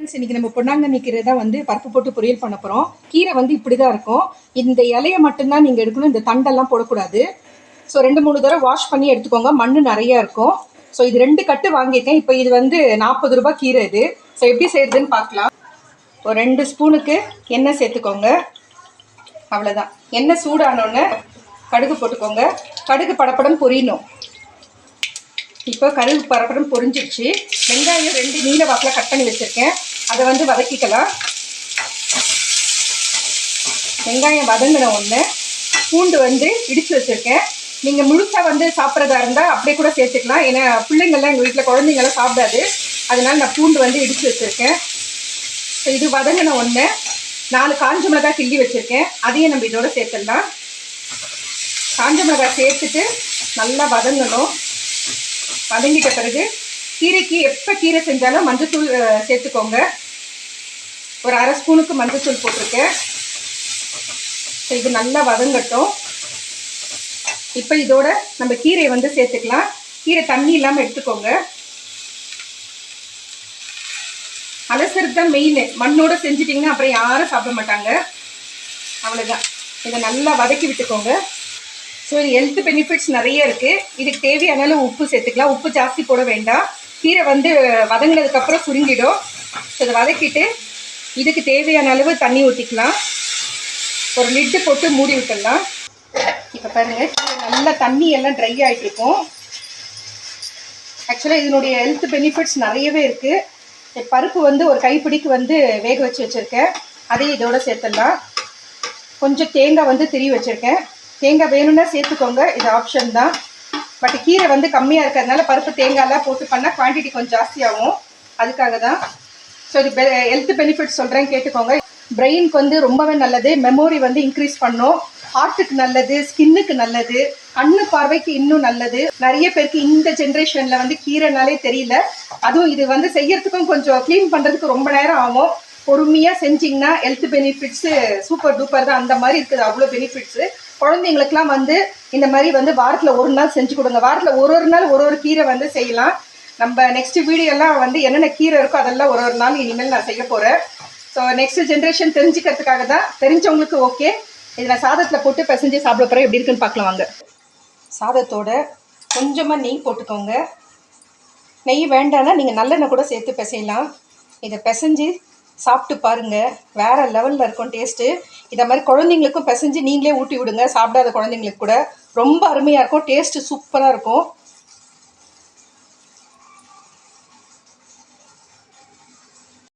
Friends, இன்னைக்கு நம்ம பொன்னாங்கண்ணி கீரை தான் வந்து பருப்பு போட்டு பொரியல் பண்ண போகிறோம் கீரை வந்து இப்படி தான் இருக்கும். இந்த இலையை மட்டும்தான் நீங்கள் எடுக்கணும். இந்த தண்டெல்லாம் போடக்கூடாது. ஸோ ரெண்டு மூணு தடவை வாஷ் பண்ணி எடுத்துக்கோங்க. மண் நிறையா இருக்கும். ஸோ இது ரெண்டு கட்டு வாங்கியிருக்கேன். இப்போ இது வந்து நாற்பது ரூபாய் கீரை இது. ஸோ எப்படி செய்யறதுன்னு பார்க்கலாம். ஒரு ரெண்டு ஸ்பூனுக்கு எண்ணெய் சேர்த்துக்கோங்க. அவ்வளோதான் எண்ணெய் சூடானோன்னு கடுகு போட்டுக்கோங்க. கடுகு படப்படம் பொரியணும். இப்போ கடுகு பரப்படம் பொரிஞ்சிடுச்சு. வெங்காயம் ரெண்டு நீல வாக்கில் கட் பண்ணி வச்சுருக்கேன். அதை வந்து வதக்கிக்கலாம். வெங்காயம் வதங்கின ஒன்று பூண்டு வந்து இடித்து வச்சுருக்கேன். நீங்கள் முழுசாக வந்து சாப்பிட்றதா இருந்தால் அப்படியே கூட சேர்த்துக்கலாம். ஏன்னா பிள்ளைங்கள்லாம் எங்கள் வீட்டில் குழந்தைங்களாம் சாப்பிடாது. அதனால் நான் பூண்டு வந்து இடித்து வச்சுருக்கேன். ஸோ இது வதங்கின ஒன்று நாலு காஞ்ச மிளகாய் கிள்ளி வச்சுருக்கேன். அதையும் நம்ம இதோட சேர்த்துடலாம். காஞ்ச மிளகாய் சேர்த்துட்டு நல்லா வதங்கணும். வதங்கிட்ட பிறகு கீரைக்கு எப்போ கீரை செஞ்சாலும் மஞ்சத்தூள் சேர்த்துக்கோங்க. ஒரு அரை ஸ்பூனுக்கு மஞ்சத்தூள் போட்டிருக்கேன். ஸோ இது நல்லா வதங்கட்டும். இப்போ இதோட நம்ம கீரையை வந்து சேர்த்துக்கலாம். கீரை தண்ணி இல்லாமல் எடுத்துக்கோங்க. அலசர் தான் மெயின் மண்ணோட செஞ்சிட்டிங்கன்னா அப்புறம் யாரும் சாப்பிட மாட்டாங்க. அவ்வளோதான் இதை நல்லா வதக்கி விட்டுக்கோங்க. ஸோ இது ஹெல்த் பெனிஃபிட்ஸ் நிறைய இருக்குது இதுக்கு தேவையான அளவு உப்பு சேர்த்துக்கலாம். உப்பு ஜாஸ்தி போட வேண்டாம். கீரை வந்து வதங்கினதுக்கப்புறம் சுருங்கிடும். ஸோ இதை வதக்கிட்டு இதுக்கு தேவையான அளவு தண்ணி ஊற்றிக்கலாம் ஒரு லிட்டு போட்டு மூடி விட்டுடலாம். இப்போ பாருங்கள் கீரை நல்லா தண்ணி எல்லாம் ட்ரை ஆகிட்டு இருக்கும் ஆக்சுவலாக இதனுடைய ஹெல்த் பெனிஃபிட்ஸ் நிறையவே இருக்குது பருப்பு வந்து ஒரு கைப்பிடிக்கு வந்து வேக வச்சு வச்சுருக்கேன். அதையும் இதோட சேர்த்துடலாம். கொஞ்சம் தேங்காய் வந்து திரி வச்சுருக்கேன். தேங்காய் வேணும்னா சேர்த்துக்கோங்க. இது ஆப்ஷன் தான். பட் கீரை வந்து கம்மியாக இருக்கிறதுனால பருப்பு தேங்காயெல்லாம் போட்டு பண்ணால் குவான்டிட்டி கொஞ்சம் ஜாஸ்தியாகும். அதுக்காக தான் ஸோ இது ஹெல்த் பெனிஃபிட் சொல்கிறேன் கேட்டுக்கோங்க. பிரெயினுக்கு வந்து ரொம்பவே நல்லது. மெமோரி வந்து இன்க்ரீஸ் பண்ணும். ஹார்ட்டுக்கு நல்லது ஸ்கின்னுக்கு நல்லது கண்ணு பார்வைக்கு இன்னும் நல்லது. நிறைய பேருக்கு இந்த ஜென்ரேஷனில் வந்து கீரைனாலே தெரியல. அதுவும் இது வந்து செய்யறதுக்கும் கொஞ்சம் க்ளீன் பண்ணுறதுக்கு ரொம்ப நேரம் ஆகும். பொறுமையாக செஞ்சிங்கன்னா ஹெல்த் பெனிஃபிட்ஸு சூப்பர் டூப்பர் தான். அந்த மாதிரி இருக்குது. அவ்வளோ பெனிஃபிட்ஸு குழந்தைங்களுக்குலாம் வந்து இந்த மாதிரி வந்து வாரத்தில் ஒரு நாள் செஞ்சு கொடுங்க. வாரத்தில் ஒரு ஒரு நாள் ஒரு ஒரு கீரை வந்து செய்யலாம். நம்ம நெக்ஸ்ட் வீடியோலாம் வந்து என்னென்ன கீரை இருக்கோ அதெல்லாம் ஒரு ஒரு நாள் இனிமேல் நான் செய்ய போகிறேன் ஸோ நெக்ஸ்ட் ஜென்ரேஷன் தெரிஞ்சுக்கிறதுக்காக தான். தெரிஞ்சவங்களுக்கு ஓகே இதை நான் சாதத்தில் போட்டு பிசைஞ்சு சாப்பிட போகிறேன் எப்படி இருக்குன்னு பார்க்கலாம் வாங்க. சாதத்தோட கொஞ்சமாக நெய் போட்டுக்கோங்க. நெய் வேண்டாம்னா நீங்கள் நல்லெண்ணெய் கூட சேர்த்து பிசையலாம். இதை பிசைஞ்சு சாப்பிட்டு பாருங்கள் வேறு லெவலில் இருக்கும் டேஸ்ட்டு இதை மாதிரி குழந்தைங்களுக்கும் பிசைஞ்சு நீங்களே ஊட்டி விடுங்க. சாப்பிடாத குழந்தைங்களுக்கு கூட. ரொம்ப அருமையாக இருக்கும். டேஸ்ட்டு சூப்பராக இருக்கும்.